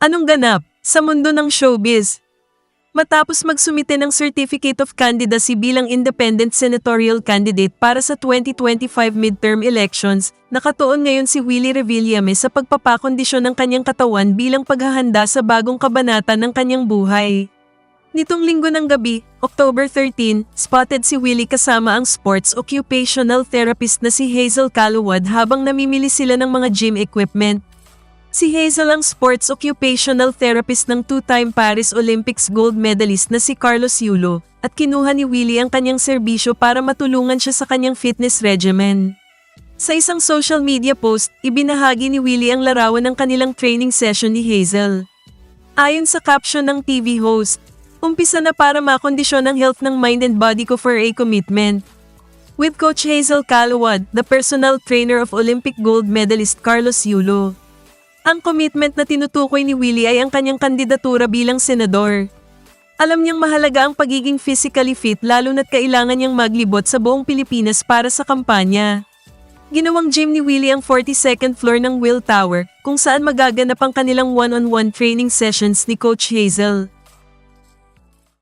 Anong ganap sa mundo ng showbiz? Matapos magsumite ng Certificate of Candidacy bilang independent senatorial candidate para sa 2025 midterm elections, nakatuon ngayon si Willie Revillame sa pagpapakondisyon ng kanyang katawan bilang paghahanda sa bagong kabanata ng kanyang buhay. Nitong linggo ng gabi, October 13, spotted si Willie kasama ang sports occupational therapist na si Hazel Caluwad habang namimili sila ng mga gym equipment. Si Hazel ang sports occupational therapist ng two-time Paris Olympics gold medalist na si Carlos Yulo at kinuha ni Willie ang kanyang serbisyo para matulungan siya sa kanyang fitness regimen. Sa isang social media post, ibinahagi ni Willie ang larawan ng kanilang training session ni Hazel. Ayon sa caption ng TV host, umpisa na para makondisyon ang health ng mind and body ko for a commitment. With Coach Hazel Calawad, the personal trainer of Olympic gold medalist Carlos Yulo. Ang commitment na tinutukoy ni Willie ay ang kanyang kandidatura bilang senador. Alam niyang mahalaga ang pagiging physically fit lalo na't kailangan niyang maglibot sa buong Pilipinas para sa kampanya. Ginawang gym ni Willie ang 42nd floor ng Will Tower kung saan magaganap ang kanilang one-on-one training sessions ni Coach Hazel.